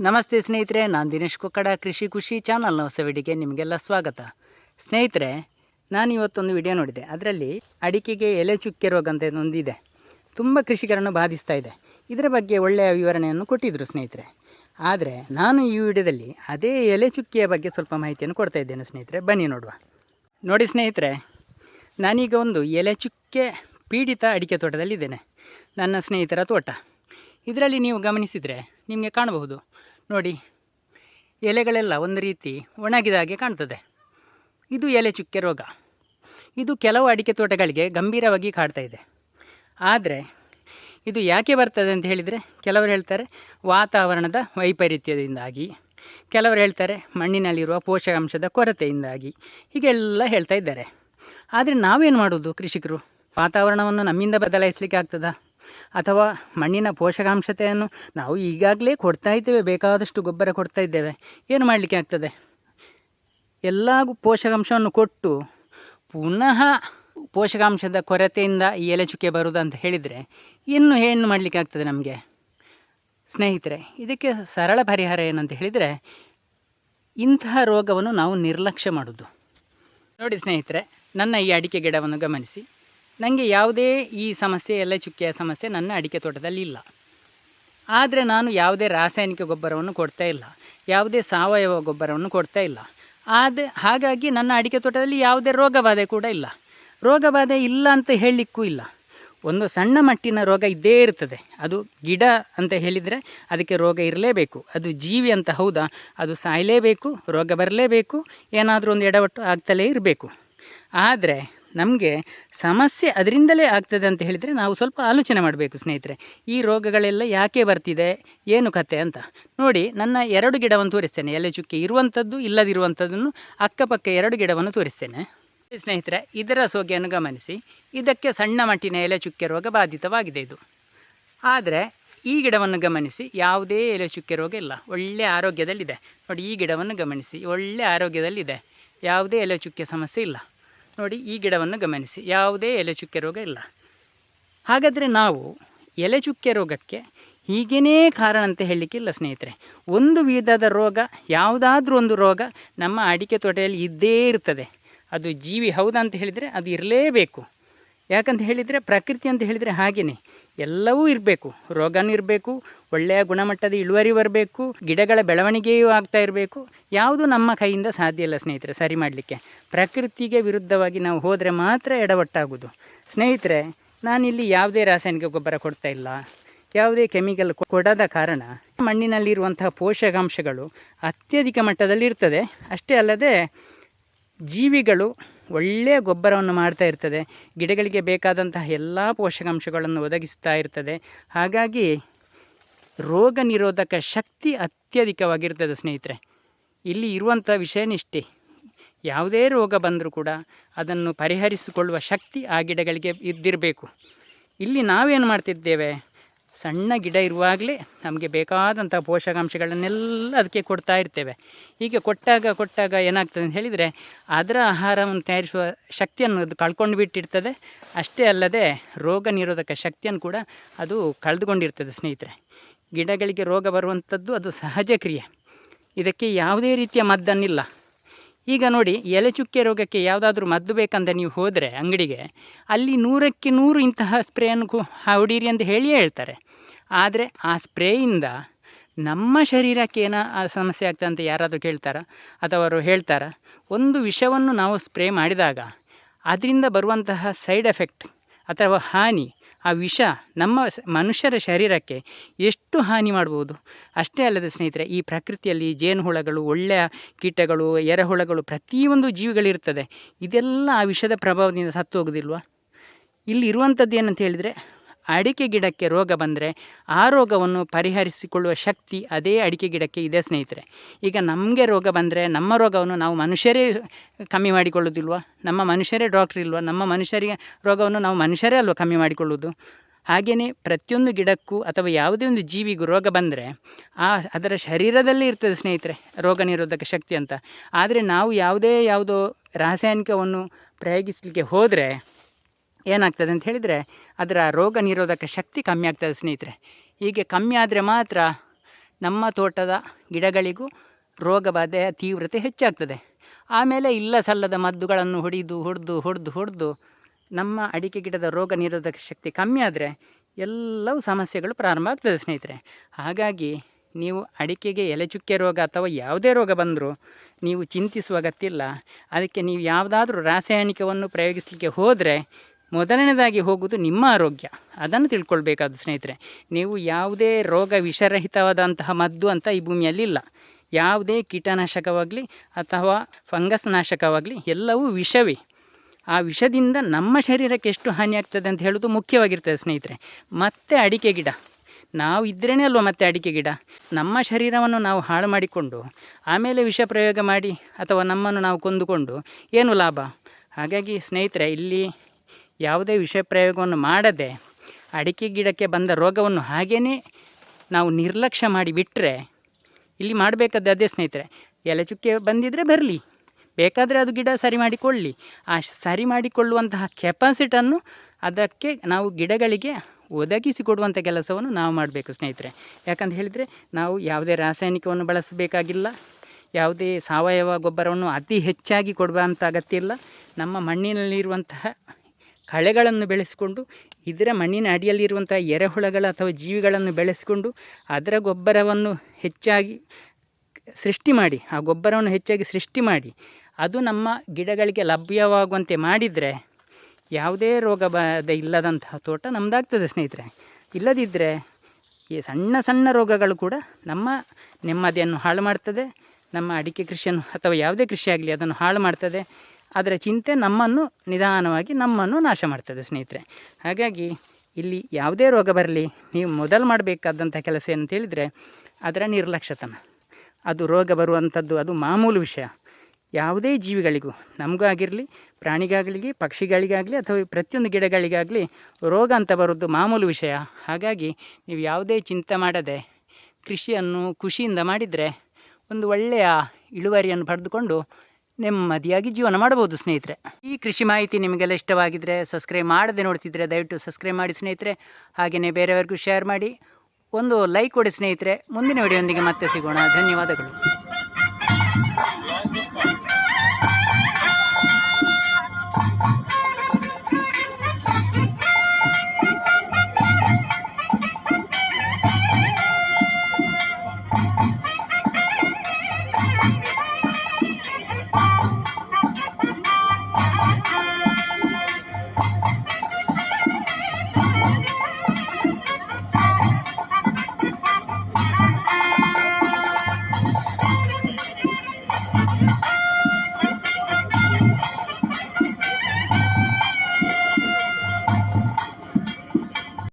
ನಮಸ್ತೆ ಸ್ನೇಹಿತರೆ, ನಾನು ದಿನೇಶ್ ಕೊಕ್ಕಡ, ಕೃಷಿ ಖುಷಿ ಚಾನಲ್ನ ಹೊಸ ವಿಡಿಯೋಗೆ ನಿಮಗೆಲ್ಲ ಸ್ವಾಗತ. ಸ್ನೇಹಿತರೆ, ನಾನು ಇವತ್ತೊಂದು ವಿಡಿಯೋ ನೋಡಿದೆ. ಅದರಲ್ಲಿ ಅಡಿಕೆಗೆ ಎಲೆ ಚುಕ್ಕೆ ರೋಗ ಅಂತ ಒಂದಿದೆ. ತುಂಬ ಕೃಷಿಕರನ್ನು ಬಾಧಿಸ್ತಾ ಇದೆ. ಇದರ ಬಗ್ಗೆ ಒಳ್ಳೆಯ ವಿವರಣೆಯನ್ನು ಕೊಟ್ಟಿದ್ದರು ಸ್ನೇಹಿತರೆ. ಆದರೆ ನಾನು ಈ ವಿಡಿಯೋದಲ್ಲಿ ಅದೇ ಎಲೆ ಚುಕ್ಕಿಯ ಬಗ್ಗೆ ಸ್ವಲ್ಪ ಮಾಹಿತಿಯನ್ನು ಕೊಡ್ತಾ ಇದ್ದೇನೆ ಸ್ನೇಹಿತರೆ. ಬನ್ನಿ ನೋಡುವ. ನೋಡಿ ಸ್ನೇಹಿತರೆ, ನಾನೀಗ ಒಂದು ಎಲೆ ಚುಕ್ಕೆ ಪೀಡಿತ ಅಡಿಕೆ ತೋಟದಲ್ಲಿದ್ದೇನೆ. ನನ್ನ ಸ್ನೇಹಿತರ ತೋಟ. ಇದರಲ್ಲಿ ನೀವು ಗಮನಿಸಿದರೆ ನಿಮಗೆ ಕಾಣಬಹುದು. ನೋಡಿ, ಎಲೆಗಳೆಲ್ಲ ಒಂದು ರೀತಿ ಒಣಗಿದ ಹಾಗೆ ಕಾಣ್ತದೆ. ಇದು ಎಲೆ ಚುಕ್ಕೆ ರೋಗ. ಇದು ಕೆಲವು ಅಡಿಕೆ ತೋಟಗಳಿಗೆ ಗಂಭೀರವಾಗಿ ಕಾಡ್ತಾ ಇದೆ. ಆದರೆ, ಇದು ಯಾಕೆ ಬರ್ತದೆ ಅಂತ ಹೇಳಿದರೆ, ಕೆಲವರು ಹೇಳ್ತಾರೆ, ವಾತಾವರಣದ ವೈಪರೀತ್ಯದಿಂದಾಗಿ. ಕೆಲವರು ಹೇಳ್ತಾರೆ, ಮಣ್ಣಿನಲ್ಲಿರುವ ಪೋಷಕಾಂಶದ ಕೊರತೆಯಿಂದಾಗಿ. ಹೀಗೆಲ್ಲ ಹೇಳ್ತಾ ಇದ್ದಾರೆ. ಆದರೆ ನಾವೇನು ಮಾಡೋದು ಕೃಷಿಕರು? ವಾತಾವರಣವನ್ನು ನಮ್ಮಿಂದ ಬದಲಾಯಿಸಲಿಕ್ಕೆ ಆಗ್ತದಾ? ಅಥವಾ ಮಣ್ಣಿನ ಪೋಷಕಾಂಶತೆಯನ್ನು ನಾವು ಈಗಾಗಲೇ ಕೊಡ್ತಾ ಇದ್ದೇವೆ, ಬೇಕಾದಷ್ಟು ಗೊಬ್ಬರ ಕೊಡ್ತಾ ಇದ್ದೇವೆ. ಏನು ಮಾಡಲಿಕ್ಕೆ ಆಗ್ತದೆ? ಎಲ್ಲ ಪೋಷಕಾಂಶವನ್ನು ಕೊಟ್ಟು ಪುನಃ ಪೋಷಕಾಂಶದ ಕೊರತೆಯಿಂದ ಈ ಎಲೆ ಚುಕ್ಕೆ ಬರುವುದು ಅಂತ ಹೇಳಿದರೆ ಇನ್ನು ಏನು ಮಾಡಲಿಕ್ಕೆ ಆಗ್ತದೆ ನಮಗೆ? ಸ್ನೇಹಿತರೆ, ಇದಕ್ಕೆ ಸರಳ ಪರಿಹಾರ ಏನಂತ ಹೇಳಿದರೆ ಇಂತಹ ರೋಗವನ್ನು ನಾವು ನಿರ್ಲಕ್ಷ್ಯ ಮಾಡೋದು ನೋಡಿ ಸ್ನೇಹಿತರೆ, ನನ್ನ ಈ ಅಡಿಕೆ ಗಿಡವನ್ನು ಗಮನಿಸಿ. ನನಗೆ ಯಾವುದೇ ಈ ಸಮಸ್ಯೆ ಎಲ್ಲ ಚುಕ್ಕಿಯ ಸಮಸ್ಯೆ ನನ್ನ ಅಡಿಕೆ ತೋಟದಲ್ಲಿ ಇಲ್ಲ. ಆದರೆ ನಾನು ಯಾವುದೇ ರಾಸಾಯನಿಕ ಗೊಬ್ಬರವನ್ನು ಕೊಡ್ತಾ ಇಲ್ಲ. ಯಾವುದೇ ಸಾವಯವ ಗೊಬ್ಬರವನ್ನು ಕೊಡ್ತಾ ಇಲ್ಲ. ಆದ, ಹಾಗಾಗಿ ನನ್ನ ಅಡಿಕೆ ತೋಟದಲ್ಲಿ ಯಾವುದೇ ರೋಗಬಾಧೆ ಕೂಡ ಇಲ್ಲ. ರೋಗಬಾಧೆ ಇಲ್ಲ ಅಂತ ಹೇಳಲಿಕ್ಕೂ ಇಲ್ಲ. ಒಂದು ಸಣ್ಣ ಮಟ್ಟಿನ ರೋಗ ಇದ್ದೇ ಇರ್ತದೆ. ಅದು ಗಿಡ ಅಂತ ಹೇಳಿದರೆ ಅದಕ್ಕೆ ರೋಗ ಇರಲೇಬೇಕು. ಅದು ಜೀವಿ ಅಂತ ಹೌದಾ? ಅದು ಸಾಯಲೇಬೇಕು, ರೋಗ ಬರಲೇಬೇಕು, ಏನಾದರೂ ಒಂದು ಎಡವಟ್ಟು ಆಗ್ತಲೇ ಇರಬೇಕು. ಆದರೆ ನಮಗೆ ಸಮಸ್ಯೆ ಅದರಿಂದಲೇ ಆಗ್ತದೆ ಅಂತ ಹೇಳಿದರೆ ನಾವು ಸ್ವಲ್ಪ ಆಲೋಚನೆ ಮಾಡಬೇಕು, ಸ್ನೇಹಿತರೆ. ಈ ರೋಗಗಳೆಲ್ಲ ಯಾಕೆ ಬರ್ತಿದೆ? ಏನು ಕತೆ ಅಂತ. ನೋಡಿ, ನನ್ನ ಎರಡು ಗಿಡವನ್ನು ತೋರಿಸ್ತೇನೆ. ಎಲೆ ಚುಕ್ಕೆ ಇರುವಂಥದ್ದು, ಇಲ್ಲದಿರುವಂಥದ್ದನ್ನು ಅಕ್ಕಪಕ್ಕ ಎರಡು ಗಿಡವನ್ನು ತೋರಿಸ್ತೇನೆ. ಸ್ನೇಹಿತರೆ, ಇದರ ಸೋಗೆಯನ್ನು ಗಮನಿಸಿ. ಇದಕ್ಕೆ ಸಣ್ಣ ಮಟ್ಟಿನ ಎಲೆ ಚುಕ್ಕೆ ರೋಗ ಬಾಧಿತವಾಗಿದೆ ಇದು. ಆದರೆ, ಈ ಗಿಡವನ್ನು ಗಮನಿಸಿ, ಯಾವುದೇ ಎಲೆ ಚುಕ್ಕೆ ರೋಗ ಇಲ್ಲ. ಒಳ್ಳೆ ಆರೋಗ್ಯದಲ್ಲಿದೆ. ನೋಡಿ, ಈ ಗಿಡವನ್ನು ಗಮನಿಸಿ. ಒಳ್ಳೆ ಆರೋಗ್ಯದಲ್ಲಿದೆ. ಯಾವುದೇ ಎಲೆ ಚುಕ್ಕೆ ಸಮಸ್ಯೆ ಇಲ್ಲ. ನೋಡಿ ಈ ಗಿಡವನ್ನು ಗಮನಿಸಿ. ಯಾವುದೇ ಎಲೆ ಚುಕ್ಕೆ ರೋಗ ಇಲ್ಲ. ಹಾಗಾದರೆ ನಾವು ಎಲೆ ಚುಕ್ಕೆ ರೋಗಕ್ಕೆ ಹೀಗೇನೇ ಕಾರಣ ಅಂತ ಹೇಳಲಿಕ್ಕಿಲ್ಲ ಸ್ನೇಹಿತರೆ. ಒಂದು ವಿಧದ ರೋಗ, ಯಾವುದಾದ್ರೂ ಒಂದು ರೋಗ ನಮ್ಮ ಅಡಿಕೆ ತೋಟದಲ್ಲಿ ಇದ್ದೇ ಇರ್ತದೆ. ಅದು ಜೀವಿ ಹೌದಾ ಅಂತ ಹೇಳಿದರೆ ಅದು ಇರಲೇಬೇಕು. ಯಾಕಂತ ಹೇಳಿದರೆ ಪ್ರಕೃತಿ ಅಂತ ಹೇಳಿದರೆ ಹಾಗೆಯೇ ಎಲ್ಲವೂ ಇರಬೇಕು. ರೋಗನೂ ಇರಬೇಕು, ಒಳ್ಳೆಯ ಗುಣಮಟ್ಟದ ಇಳುವರಿ ಬರಬೇಕು, ಗಿಡಗಳ ಬೆಳವಣಿಗೆಯೂ ಆಗ್ತಾ ಇರಬೇಕು. ಯಾವುದು ನಮ್ಮ ಕೈಯಿಂದ ಸಾಧ್ಯ ಇಲ್ಲ ಸ್ನೇಹಿತರೆ, ಸರಿ ಮಾಡಲಿಕ್ಕೆ. ಪ್ರಕೃತಿಗೆ ವಿರುದ್ಧವಾಗಿ ನಾವು ಹೋದರೆ ಮಾತ್ರ ಎಡವಟ್ಟಾಗೋದು. ಸ್ನೇಹಿತರೆ, ನಾನಿಲ್ಲಿ ಯಾವುದೇ ರಾಸಾಯನಿಕ ಗೊಬ್ಬರ ಕೊಡ್ತಾ ಇಲ್ಲ. ಯಾವುದೇ ಕೆಮಿಕಲ್ ಕೊಡದ ಕಾರಣ ಮಣ್ಣಿನಲ್ಲಿರುವಂತಹ ಪೋಷಕಾಂಶಗಳು ಅತ್ಯಧಿಕ ಮಟ್ಟದಲ್ಲಿ ಇರ್ತದೆ ಅಷ್ಟೇ ಅಲ್ಲದೆ ಜೀವಿಗಳು ಒಳ್ಳೆಯ ಗೊಬ್ಬರವನ್ನು ಮಾಡ್ತಾ ಇರ್ತದೆ. ಗಿಡಗಳಿಗೆ ಬೇಕಾದಂತಹ ಎಲ್ಲ ಪೋಷಕಾಂಶಗಳನ್ನು ಒದಗಿಸ್ತಾ ಇರ್ತದೆ. ಹಾಗಾಗಿ ರೋಗ ನಿರೋಧಕ ಶಕ್ತಿ ಅತ್ಯಧಿಕವಾಗಿರ್ತದೆ ಸ್ನೇಹಿತರೆ. ಇಲ್ಲಿ ಇರುವಂಥ ವಿಷಯನಿಷ್ಟೇ. ಯಾವುದೇ ರೋಗ ಬಂದರೂ ಕೂಡ ಅದನ್ನು ಪರಿಹರಿಸಿಕೊಳ್ಳುವ ಶಕ್ತಿ ಆ ಗಿಡಗಳಿಗೆ ಇದ್ದಿರಬೇಕು. ಇಲ್ಲಿ ನಾವೇನು ಮಾಡ್ತಿದ್ದೇವೆ? ಸಣ್ಣ ಗಿಡ ಇರುವಾಗಲೇ ನಮಗೆ ಬೇಕಾದಂಥ ಪೋಷಕಾಂಶಗಳನ್ನೆಲ್ಲ ಅದಕ್ಕೆ ಕೊಡ್ತಾ ಇರ್ತೇವೆ. ಹೀಗೆ ಕೊಟ್ಟಾಗ ಕೊಟ್ಟಾಗ ಏನಾಗ್ತದೆ ಅಂತ ಹೇಳಿದರೆ ಅದರ ಆಹಾರವನ್ನು ತಯಾರಿಸುವ ಶಕ್ತಿಯನ್ನು ಅದು ಕಳ್ಕೊಂಡು ಬಿಟ್ಟಿರ್ತದೆ. ಅಷ್ಟೇ ಅಲ್ಲದೆ ರೋಗ ನಿರೋಧಕ ಶಕ್ತಿಯನ್ನು ಕೂಡ ಅದು ಕಳೆದುಕೊಂಡಿರ್ತದೆ ಸ್ನೇಹಿತರೆ. ಗಿಡಗಳಿಗೆ ರೋಗ ಬರುವಂಥದ್ದು ಅದು ಸಹಜ ಕ್ರಿಯೆ. ಇದಕ್ಕೆ ಯಾವುದೇ ರೀತಿಯ ಮದ್ದನ್ನಿಲ್ಲ. ಈಗ ನೋಡಿ, ಎಲೆ ಚುಕ್ಕೆ ರೋಗಕ್ಕೆ ಯಾವುದಾದ್ರೂ ಮದ್ದು ಬೇಕಂತ ನೀವು ಹೋದರೆ ಅಂಗಡಿಗೆ, ಅಲ್ಲಿ ನೂರಕ್ಕೆ ನೂರು ಇಂತಹ ಸ್ಪ್ರೇಯನ್ನು ಹೊಡೀರಿ ಅಂತ ಹೇಳಿಯೇ ಹೇಳ್ತಾರೆ. ಆದರೆ ಆ ಸ್ಪ್ರೇಯಿಂದ ನಮ್ಮ ಶರೀರಕ್ಕೆ ಏನೋ ಆ ಸಮಸ್ಯೆ ಆಗ್ತದೆ ಅಂತ ಯಾರಾದರೂ ಕೇಳ್ತಾರಾ? ಅಥವಾ ಅವರು ಹೇಳ್ತಾರಾ? ಒಂದು ವಿಷವನ್ನು ನಾವು ಸ್ಪ್ರೇ ಮಾಡಿದಾಗ, ಅದರಿಂದ ಬರುವಂತಹ ಸೈಡ್ ಎಫೆಕ್ಟ್ ಅಥವಾ ಹಾನಿ ಆ ವಿಷ ನಮ್ಮ ಮನುಷ್ಯರ ಶರೀರಕ್ಕೆ ಎಷ್ಟು ಹಾನಿ ಮಾಡ್ಬೋದು? ಅಷ್ಟೇ ಅಲ್ಲದೆ ಸ್ನೇಹಿತರೆ, ಈ ಪ್ರಕೃತಿಯಲ್ಲಿ ಜೇನುಹುಳಗಳು ಒಳ್ಳೆಯ ಕೀಟಗಳು, ಎರೆಹುಳಗಳು ಪ್ರತಿಯೊಂದು ಜೀವಿಗಳಿರ್ತದೆ. ಇದೆಲ್ಲ ಆ ವಿಷದ ಪ್ರಭಾವದಿಂದ ಸತ್ತು ಹೋಗೋದಿಲ್ವಾ? ಇಲ್ಲಿ ಇರುವಂಥದ್ದು ಏನಂತ ಹೇಳಿದರೆ ಅಡಿಕೆ ಗಿಡಕ್ಕೆ ರೋಗ ಬಂದರೆ ಆ ರೋಗವನ್ನು ಪರಿಹರಿಸಿಕೊಳ್ಳುವ ಶಕ್ತಿ ಅದೇ ಅಡಿಕೆ ಗಿಡಕ್ಕೆ ಇದೆ, ಸ್ನೇಹಿತರೆ. ಈಗ ನಮಗೆ ರೋಗ ಬಂದರೆ ನಮ್ಮ ರೋಗವನ್ನು ನಾವು ಮನುಷ್ಯರೇ ಕಮ್ಮಿ ಮಾಡಿಕೊಳ್ಳೋದಿಲ್ವ ನಮ್ಮ ಮನುಷ್ಯರೇ ಡಾಕ್ಟ್ರ್ ಇಲ್ವ? ನಮ್ಮ ಮನುಷ್ಯರಿಗೆ ರೋಗವನ್ನು ನಾವು ಮನುಷ್ಯರೇ ಅಲ್ವ ಕಮ್ಮಿ ಮಾಡಿಕೊಳ್ಳೋದು ಹಾಗೆಯೇ ಪ್ರತಿಯೊಂದು ಗಿಡಕ್ಕೂ ಅಥವಾ ಯಾವುದೇ ಒಂದು ಜೀವಿಗೂ ರೋಗ ಬಂದರೆ ಆ ಅದರ ಶರೀರದಲ್ಲಿ ಇರ್ತದೆ, ಸ್ನೇಹಿತರೆ, ರೋಗ ನಿರೋಧಕ ಶಕ್ತಿ ಅಂತ. ಆದರೆ ನಾವು ಯಾವುದೇ ಯಾವುದೋ ರಾಸಾಯನಿಕವನ್ನು ಪ್ರಯೋಗಿಸಲಿಕ್ಕೆ ಹೋದರೆ ಏನಾಗ್ತದೆ ಅಂತ ಹೇಳಿದರೆ ಅದರ ರೋಗ ನಿರೋಧಕ ಶಕ್ತಿ ಕಮ್ಮಿ ಆಗ್ತದೆ ಸ್ನೇಹಿತರೆ. ಹೀಗೆ ಕಮ್ಮಿ ಆದರೆ ಮಾತ್ರ ನಮ್ಮ ತೋಟದ ಗಿಡಗಳಿಗೂ ರೋಗ ಬಾಧೆಯ ತೀವ್ರತೆ ಹೆಚ್ಚಾಗ್ತದೆ. ಆಮೇಲೆ ಇಲ್ಲ ಸಲ್ಲದ ಮದ್ದುಗಳನ್ನು ಹೊಡೆದು ಹೊಡೆದು ಹೊಡೆದು ಹೊಡೆದು ನಮ್ಮ ಅಡಿಕೆ ಗಿಡದ ರೋಗ ನಿರೋಧಕ ಶಕ್ತಿ ಕಮ್ಮಿ ಆದರೆ ಎಲ್ಲವೂ ಸಮಸ್ಯೆಗಳು ಪ್ರಾರಂಭ ಆಗ್ತದೆ ಸ್ನೇಹಿತರೆ. ಹಾಗಾಗಿ ನೀವು ಅಡಿಕೆಗೆ ಎಲೆಚುಕ್ಕೆ ರೋಗ ಅಥವಾ ಯಾವುದೇ ರೋಗ ಬಂದರೂ ನೀವು ಚಿಂತಿಸುವ ಅಗತ್ಯ ಇಲ್ಲ. ಅದಕ್ಕೆ ನೀವು ಯಾವುದಾದ್ರೂ ರಾಸಾಯನಿಕವನ್ನು ಪ್ರಯೋಗಿಸಲಿಕ್ಕೆ ಹೋದರೆ ಮೊದಲನೇದಾಗಿ ಹೋಗುವುದು ನಿಮ್ಮ ಆರೋಗ್ಯ. ಅದನ್ನು ತಿಳ್ಕೊಳ್ಬೇಕಾದ ಸ್ನೇಹಿತರೆ. ನೀವು ಯಾವುದೇ ರೋಗ ವಿಷರಹಿತವಾದಂತಹ ಮದ್ದು ಅಂತ ಈ ಭೂಮಿಯಲ್ಲಿ ಇಲ್ಲ. ಯಾವುದೇ ಕೀಟನಾಶಕವಾಗಲಿ ಅಥವಾ ಫಂಗಸ್ ನಾಶಕವಾಗಲಿ ಎಲ್ಲವೂ ವಿಷವೇ. ಆ ವಿಷದಿಂದ ನಮ್ಮ ಶರೀರಕ್ಕೆ ಎಷ್ಟು ಹಾನಿ ಆಗ್ತದೆ ಅಂತ ಹೇಳೋದು ಮುಖ್ಯವಾಗಿರ್ತದೆ ಸ್ನೇಹಿತರೆ. ಮತ್ತೆ ಅಡಿಕೆ ಗಿಡ. ನಾವು ಇದ್ರೇ ಅಲ್ವ ಮತ್ತೆ ಅಡಿಕೆ ಗಿಡ? ನಮ್ಮ ಶರೀರವನ್ನು ನಾವು ಹಾಳು ಮಾಡಿಕೊಂಡು, ಆಮೇಲೆ ವಿಷ ಪ್ರಯೋಗ ಮಾಡಿ ಅಥವಾ ನಮ್ಮನ್ನು ನಾವು ಕೊಂದುಕೊಂಡು ಏನು ಲಾಭ? ಹಾಗಾಗಿ ಸ್ನೇಹಿತರೆ, ಇಲ್ಲಿ ಯಾವುದೇ ವಿಷ ಪ್ರಯೋಗವನ್ನು ಮಾಡದೆ ಅಡಿಕೆ ಗಿಡಕ್ಕೆ ಬಂದ ರೋಗವನ್ನು ಹಾಗೇ ನಾವು ನಿರ್ಲಕ್ಷ್ಯ ಮಾಡಿ ಬಿಟ್ಟರೆ ಇಲ್ಲಿ ಮಾಡಬೇಕಾದ ಅದೇ ಸ್ನೇಹಿತರೆ, ಎಲೆ ಚುಕ್ಕೆ ಬಂದಿದ್ದರೆ ಬರಲಿ, ಬೇಕಾದರೆ ಅದು ಗಿಡ ಸರಿ ಮಾಡಿಕೊಳ್ಳಿ. ಆ ಸರಿ ಮಾಡಿಕೊಳ್ಳುವಂತಹ ಕೆಪಾಸಿಟನ್ನು ಅದಕ್ಕೆ ನಾವು ಗಿಡಗಳಿಗೆ ಒದಗಿಸಿಕೊಡುವಂಥ ಕೆಲಸವನ್ನು ನಾವು ಮಾಡಬೇಕು ಸ್ನೇಹಿತರೆ. ಯಾಕಂತ ಹೇಳಿದರೆ ನಾವು ಯಾವುದೇ ರಾಸಾಯನಿಕವನ್ನು ಬಳಸಬೇಕಾಗಿಲ್ಲ, ಯಾವುದೇ ಸಾವಯವ ಗೊಬ್ಬರವನ್ನು ಅತಿ ಹೆಚ್ಚಾಗಿ ಕೊಡುವಂಥ ಅಗತ್ಯ ಇಲ್ಲ. ನಮ್ಮ ಮಣ್ಣಿನಲ್ಲಿರುವಂತಹ ಕಳೆಗಳನ್ನು ಬೆಳೆಸಿಕೊಂಡು, ಇದರ ಮಣ್ಣಿನ ಅಡಿಯಲ್ಲಿರುವಂಥ ಎರೆಹುಳಗಳ ಅಥವಾ ಜೀವಿಗಳನ್ನು ಬೆಳೆಸಿಕೊಂಡು, ಅದರ ಗೊಬ್ಬರವನ್ನು ಹೆಚ್ಚಾಗಿ ಸೃಷ್ಟಿ ಮಾಡಿ, ಆ ಗೊಬ್ಬರವನ್ನು ಹೆಚ್ಚಾಗಿ ಸೃಷ್ಟಿ ಮಾಡಿ, ಅದು ನಮ್ಮ ಗಿಡಗಳಿಗೆ ಲಭ್ಯವಾಗುವಂತೆ ಮಾಡಿದರೆ ಯಾವುದೇ ರೋಗ ಬಾಧೆ ಇಲ್ಲದಂತಹ ತೋಟ ನಮ್ಮದಾಗ್ತದೆ ಸ್ನೇಹಿತರೆ. ಇಲ್ಲದಿದ್ದರೆ ಈ ಸಣ್ಣ ಸಣ್ಣ ರೋಗಗಳು ಕೂಡ ನಮ್ಮ ನೆಮ್ಮದಿಯನ್ನು ಹಾಳು ಮಾಡ್ತದೆ, ನಮ್ಮ ಅಡಿಕೆ ಕೃಷಿಯನ್ನು ಅಥವಾ ಯಾವುದೇ ಕೃಷಿ ಆಗಲಿ ಅದನ್ನು ಹಾಳು ಮಾಡ್ತದೆ. ಅದರ ಚಿಂತೆ ನಮ್ಮನ್ನು ನಿಧಾನವಾಗಿ ನಮ್ಮನ್ನು ನಾಶ ಮಾಡ್ತದೆ ಸ್ನೇಹಿತರೆ. ಹಾಗಾಗಿ ಇಲ್ಲಿ ಯಾವುದೇ ರೋಗ ಬರಲಿ, ನೀವು ಮೊದಲು ಮಾಡಬೇಕಾದಂಥ ಕೆಲಸ ಅಂತೇಳಿದರೆ ಅದರ ನಿರ್ಲಕ್ಷ್ಯತನ. ಅದು ರೋಗ ಬರುವಂಥದ್ದು, ಅದು ಮಾಮೂಲು ವಿಷಯ. ಯಾವುದೇ ಜೀವಿಗಳಿಗೂ, ನಮಗೂ ಆಗಿರಲಿ ಪ್ರಾಣಿಗಾಗಲಿ ಪಕ್ಷಿಗಳಿಗಾಗಲಿ, ಅಥವಾ ಪ್ರತಿಯೊಂದು ಗಿಡಗಳಿಗಾಗಲಿ ರೋಗ ಅಂತ ಬರೋದು ಮಾಮೂಲು ವಿಷಯ. ಹಾಗಾಗಿ ನೀವು ಯಾವುದೇ ಚಿಂತೆ ಮಾಡದೆ, ಕೃಷಿಯನ್ನು ಖುಷಿಯಿಂದ ಮಾಡಿದರೆ ಒಂದು ಒಳ್ಳೆಯ ಇಳುವರಿಯನ್ನು ಪಡೆದುಕೊಂಡು ನೆಮ್ಮದಿಯಾಗಿ ಜೀವನ ಮಾಡಬಹುದು, ಸ್ನೇಹಿತರೆ. ಈ ಕೃಷಿ ಮಾಹಿತಿ ನಿಮಗೆಲ್ಲ ಇಷ್ಟವಾಗಿದ್ರೆ ಸಬ್ಸ್ಕ್ರೈಬ್ ಮಾಡದೆ ನೋಡ್ತಿದ್ರೆ ದಯವಿಟ್ಟು ಸಬ್ಸ್ಕ್ರೈಬ್ ಮಾಡಿ, ಸ್ನೇಹಿತರೆ. ಹಾಗೆಯೇ ಬೇರೆಯವರಿಗೂ ಶೇರ್ ಮಾಡಿ. ಒಂದು ಲೈಕ್ ಕೊಡಿ, ಸ್ನೇಹಿತರೆ. ಮುಂದಿನ ವಿಡಿಯೋಂದಿಗೆ ಮತ್ತೆ ಸಿಗೋಣ. ಧನ್ಯವಾದಗಳು.